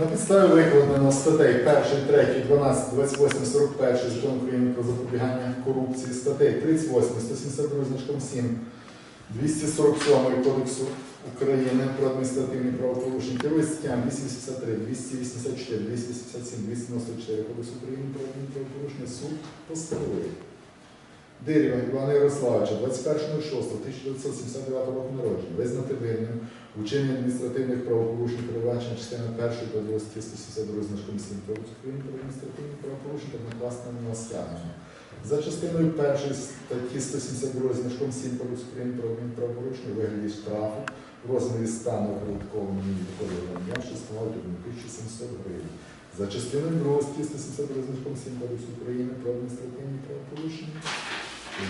На підставі викладеного статей 1, 3, 12, 28, 41 Закону України про запобігання корупції, статей 38, 172 значком 7, 247 Кодексу України про адміністративні правопорушення, керує статтями 283, 284, 287, 294 Кодексу України про адмінправопорушення, суд постановив. Дирєва Івана Ярославовича, 21.06.1979 року народження, визнати винним у вчиненні адміністративних правопорушень, передбачення частини 1 та 2 статті 172 значком 7 Кодексу України про адміністративні правопорушення та накласти на нього стягнення. За частиною 1 статті 172 значком 7 Кодексу України про адмінправопорушення у вигляді штрафу в розмірі стану мінімум доходу громадян, що становить 1700 гривень. За частиною 2 статті 172 значком 7 Кодексу України про адміністративні правопорушення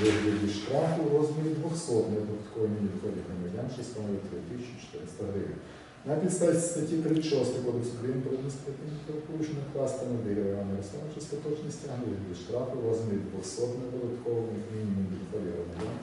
вигляді штрафу у розмірі 200 неоподаткованих мінімум доходів громадян, що становить 3400 гривень. На підставі статті 36 Кодексу України про адміністративні правопорушення класти на Івана Ярославовича остаточні стягнення від штрафу у розмірі 200 неоподаткованих мінімум доходів громадян,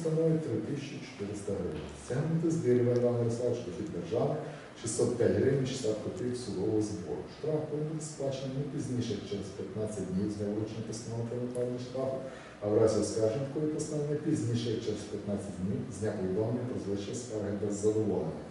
становить 3400 гривень. Стягнути з дерева Івана Ярославовича дохід держави 605 гривень 60 копійок судового збору. Штраф повинен бути сплачений не пізніше, як через 15 днів з вручення постанови про накладення штрафу, а в разі оскарження такої постанови пізніше, як через 15 днів з дня повідомлення про звичай скарги без задоволення.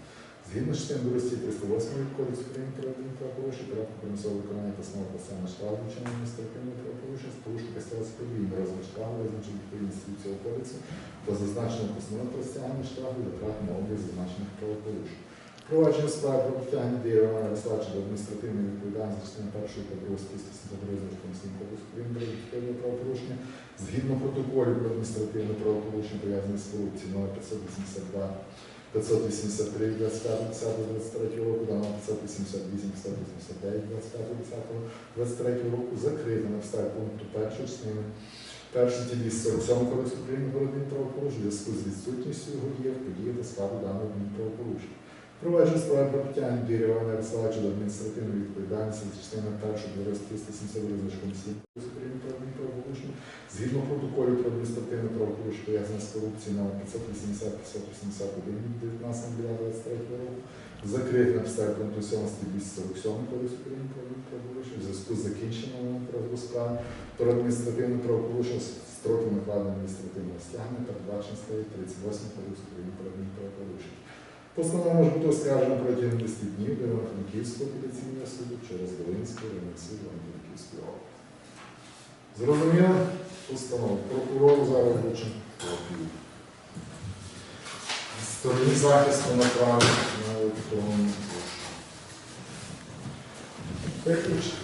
Згідно з частиною 2 308 Кодексу України про адмінправопорушення, порядку примусового виконання постанови про саме штрафу вчинення адміністративного правопорушення з порушника сталося подвійний розмір штрафу, визначений відповідності цього кодексу, та зазначено постанови про стягнення штрафу витрат на облік зазначених правопорушень. Провадження справи про притягнення Дієва Ярославича до адміністративної відповідальності частини першої та другої статті 172 значком 7 Кодексу України про відповідне правопорушення згідно протоколів про адміністративне правопорушення пов'язане з корупцією номер 582 583 25 10 23 року, дано 588 589 25 10 23 року закрито на підставі пункту першої частини першої статті 247 Кодексу України про адмінправопорушення в зв'язку з відсутністю його дії в події та складу даного адмінправопорушення. Провадження справи про притягнення Дірєва Івана Ярославовича до адміністративної відповідальності за частиною першої до 172 значком 7 Кодексу України про адмінправопорушення згідно протоколів про адміністративне правопорушення пов'язане з корупцією номер 580 581 від 19.09.23 року, закрити на підставі пункту 7 статті 247 Кодексу України про адмінправопорушення в зв'язку з закінченням розгляду справи про адміністративне правопорушення з строків накладення адміністративного стягнення, передбачені статті 38 Кодексу України про адмінправопорушення. Постанова може бути оскаржена протягом 10 днів до Івано-Франківського апеляційного суду через Волинський районний суд Івано-Франківської області. Зрозуміло? Постанова. Прокурору зараз хоче. копію. Захисту направлено на електронну пошту. Виключно.